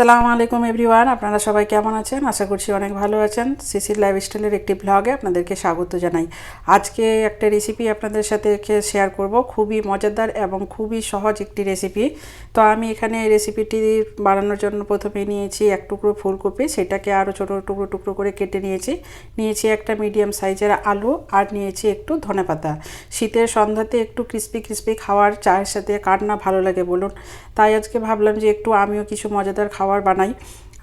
আসসালামু আলাইকুম এভরিওয়ান, আপনারা সবাই কেমন আছেন? আশা করছি অনেক ভালো আছেন। সিসির লাইফস্টাইলের একটি ব্লগে আপনাদেরকে স্বাগত জানাই। আজকে একটা রেসিপি আপনাদের সাথে শেয়ার করব। খুবই মজাদার এবং খুবই সহজ একটি রেসিপি তো আমি এখানে রেসিপিটি বানানোর জন্য প্রথমে নিয়েছি এক টুকরো ফুলকপি। সেটাকে আরও ছোটো টুকরো টুকরো করে কেটে নিয়েছি। নিয়েছি একটা মিডিয়াম সাইজের আলু আর নিয়েছি একটু ধনেপাতা শীতের সন্ধ্যাতে একটু ক্রিস্পি ক্রিস্পি খাওয়ার চায়ের সাথে কার না ভালো লাগে বলুন। তাই আজকে ভাবলাম যে একটু আমিও কিছু মজাদার খাবার বানাই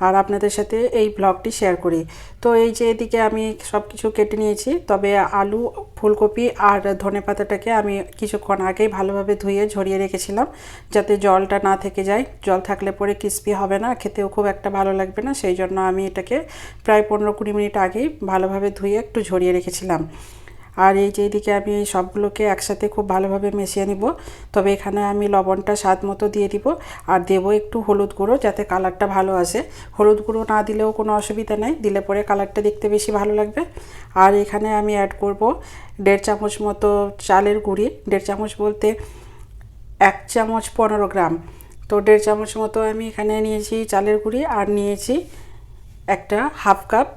আর আপনাদের সাথে এই ব্লগটি শেয়ার করি। তো এই যে এদিকে আমি সব কিছু কেটে নিয়েছি, তবে আলু, ফুলকপি আর ধনে পাতাটাকে আমি কিছুক্ষণ আগেই ভালোভাবে ধুয়ে ঝরিয়ে রেখেছিলাম যাতে জলটা না থেকে যায়। জল থাকলে পরে ক্রিস্পি হবে না, খেতেও খুব একটা ভালো লাগবে না, সেই জন্য আমি এটাকে প্রায় পনেরো কুড়ি মিনিট আগেই ভালোভাবে ধুয়ে একটু ঝরিয়ে রেখেছিলাম। আর এই যে এদিকে আমি এই সবগুলোকে একসাথে খুব ভালোভাবে মিশিয়ে নিব। তবে এখানে আমি লবণটা স্বাদ মতো দিয়ে দিব আর দেবো একটু হলুদ গুঁড়ো যাতে কালারটা ভালো আসে। হলুদ গুঁড়ো না দিলেও কোনো অসুবিধা নেই, দিলে পরে কালারটা দেখতে বেশি ভালো লাগবে। আর এখানে আমি অ্যাড করব দেড় চামচ মতো চালের গুঁড়ি। দেড় চামচ বলতে এক চামচ পনেরো গ্রাম। তো দেড় চামচ মতো আমি এখানে নিয়েছি চালের গুঁড়ি আর নিয়েছি একটা হাফ কাপ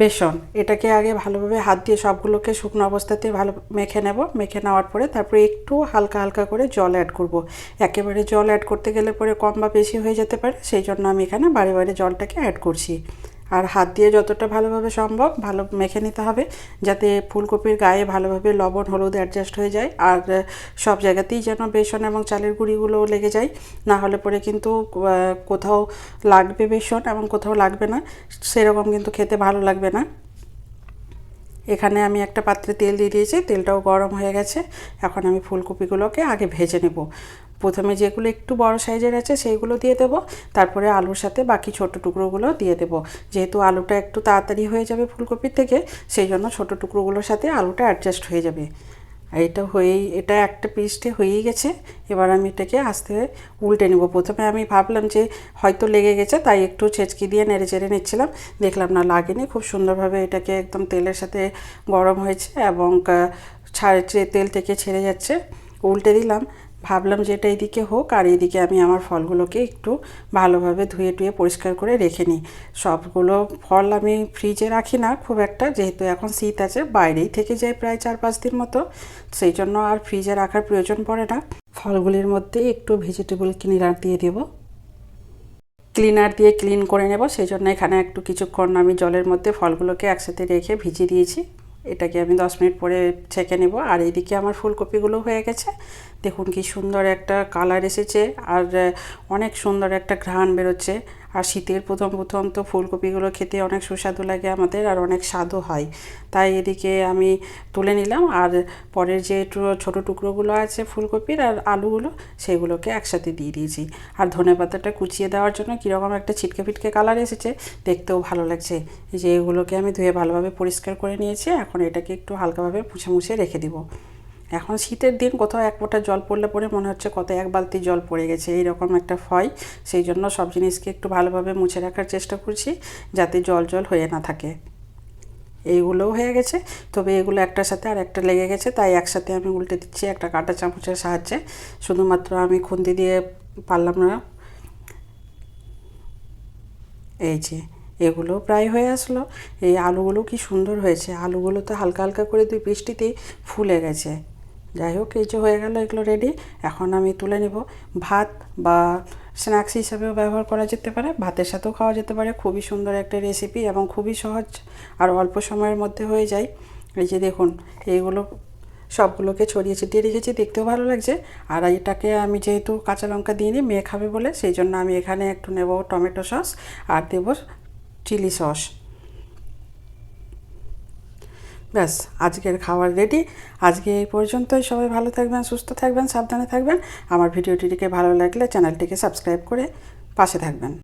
বেসন। এটাকে আগে ভালোভাবে হাত দিয়ে সবগুলোকে শুকনো অবস্থাতে ভালো মেখে নেব। মেখে নেওয়ার পরে তারপরে একটু হালকা হালকা করে জল অ্যাড করব। একেবারে জল অ্যাড করতে গেলে পরে কম বা বেশি হয়ে যেতে পারে, সেই জন্য আমি এখানে বারে বারে জলটাকে অ্যাড করছি। আর হাত দিয়ে যতটা ভালোভাবে সম্ভব ভালো মেখে নিতে হবে, যাতে ফুলকপির গায়ে ভালোভাবে লবণ, হলুদ অ্যাডজাস্ট হয়ে যায়। আর সব জায়গাতেই যেন বেসন এবং চালের গুঁড়িগুলো লেগে যায়। না হলে পরে কিন্তু কোথাও লাগবে বেসন এবং কোথাও লাগবে না, সেরকম কিন্তু খেতে ভালো লাগবে না। এখানে আমি একটা পাত্রে তেল দিয়ে দিয়েছি, তেলটাও গরম হয়ে গেছে। এখন আমি ফুলকপিগুলোকে আগে ভেজে নেব। প্রথমে যেগুলো একটু বড় সাইজের আছে সেইগুলো দিয়ে দেবো, তারপরে আলুর সাথে বাকি ছোট টুকরোগুলো দিয়ে দেবো। যেহেতু আলুটা একটু তাড়াতাড়ি হয়ে যাবে ফুলকপির থেকে, সেই জন্য ছোটো টুকরোগুলোর সাথে আলুটা অ্যাডজাস্ট হয়ে যাবে। আর এটা হয়েই, এটা একটা পিসটে হয়েই গেছে। এবার আমি এটাকে আস্তে উল্টে নেব। প্রথমে আমি ভাবলাম যে হয়তো লেগে গেছে, তাই একটু ছেঁচকি দিয়ে নেড়ে চেড়ে নিচ্ছিলাম। দেখলাম না, লাগেনি। খুব সুন্দরভাবে এটাকে একদম তেলের সাথে গরম হয়েছে এবং তেল থেকে ছেড়ে যাচ্ছে। উল্টে দিলাম। ভাবলাম যে এটা এদিকে হোক আর এদিকে আমি আমার ফলগুলোকে একটু ভালোভাবে ধুয়ে টুয়ে পরিষ্কার করে রেখে নিই। সবগুলো ফল আমি ফ্রিজে রাখি না খুব একটা, যেহেতু এখন শীত আছে, বাইরেই থেকে যায় প্রায় চার পাঁচ দিন মতো, সেই জন্য আর ফ্রিজে রাখার প্রয়োজন পড়ে না। ফলগুলির মধ্যে একটু ভেজিটেবল ক্লিনার দিয়ে দেব। ক্লিনার দিয়ে ক্লিন করে নেব, সেই জন্য এখানে একটু কিছুক্ষণ আমি জলের মধ্যে ফলগুলোকে একসাথে রেখে ভিজিয়ে দিয়েছি। এটাকে আমি দশ মিনিট পরে ছেঁকে নেব। আর এইদিকে আমার ফুলকপিগুলো হয়ে গেছে। দেখুন কি সুন্দর একটা কালার এসেছে আর অনেক সুন্দর একটা ঘ্রাণ বেরোচ্ছে। আর শীতের প্রথম প্রথম তো ফুলকপিগুলো খেতে অনেক সুস্বাদু লাগে আমাদের আর অনেক স্বাদও হয়। তাই এদিকে আমি তুলে নিলাম আর পরের যে ছোটো টুকরোগুলো আছে ফুলকপির আর আলুগুলো, সেগুলোকে একসাথে দিয়ে দিয়েছি। আর ধনে পাতাটা কুচিয়ে দেওয়ার জন্য কীরকম একটা ছিটকে ফিটকে কালার এসেছে, দেখতেও ভালো লাগছে। যে এগুলোকে আমি ধুয়ে ভালোভাবে পরিষ্কার করে নিয়েছি, এখন এটাকে একটু হালকাভাবে মুছে মুছে রেখে দিব। এখন শীতের দিন কোথাও এক ফোঁটা জল পড়লে পরে মনে হচ্ছে কত এক বালতি জল পড়ে গেছে, এইরকম একটা ফয় সেই জন্য সব জিনিসকে একটু ভালোভাবে মুছে রাখার চেষ্টা করছি যাতে জল জল হয়ে না থাকে। এইগুলোও হয়ে গেছে, তবে এগুলো একটার সাথে আর একটা লেগে গেছে, তাই একসাথে আমি উল্টে দিচ্ছি একটা কাঁটা চামচের সাহায্যে। শুধুমাত্র আমি খুন্তি দিয়ে পারলাম না। এই যে, এগুলো প্রায় হয়ে আসলো। এই আলুগুলো কি সুন্দর হয়েছে। আলুগুলো তো হালকা হালকা করে দুই বৃষ্টিতেই ফুলে গেছে। যাই হোক এই যে হয়ে গেল, এগুলো রেডি এখন আমি তুলে নেব। ভাত বা স্ন্যাক্স হিসাবেও ব্যবহার করা যেতে পারে। ভাতের সাথেও খাওয়া যেতে পারে। খুবই সুন্দর একটা রেসিপি এবং খুবই সহজ আর অল্প সময়ের মধ্যে হয়ে যায়। এই যে দেখুন, এইগুলো সবগুলোকে ছড়িয়ে ছিটিয়ে রেখেছি। দেখতেও ভালো লাগছে। আর এটাকে আমি যেহেতু কাঁচা লঙ্কা দিইনি মেয়ে খাবে বলে, সেই জন্য আমি এখানে একটু নেব টমেটো সস আর দেব চিলি সস। ব্যাস, আজকের খাবার রেডি আজকে এই পর্যন্তই। সবাই ভালো থাকবেন, সুস্থ থাকবেন, সাবধানে থাকবেন। আমার ভিডিওটিকে ভালো লাগলে চ্যানেলটিকে সাবস্ক্রাইব করে পাশে থাকবেন।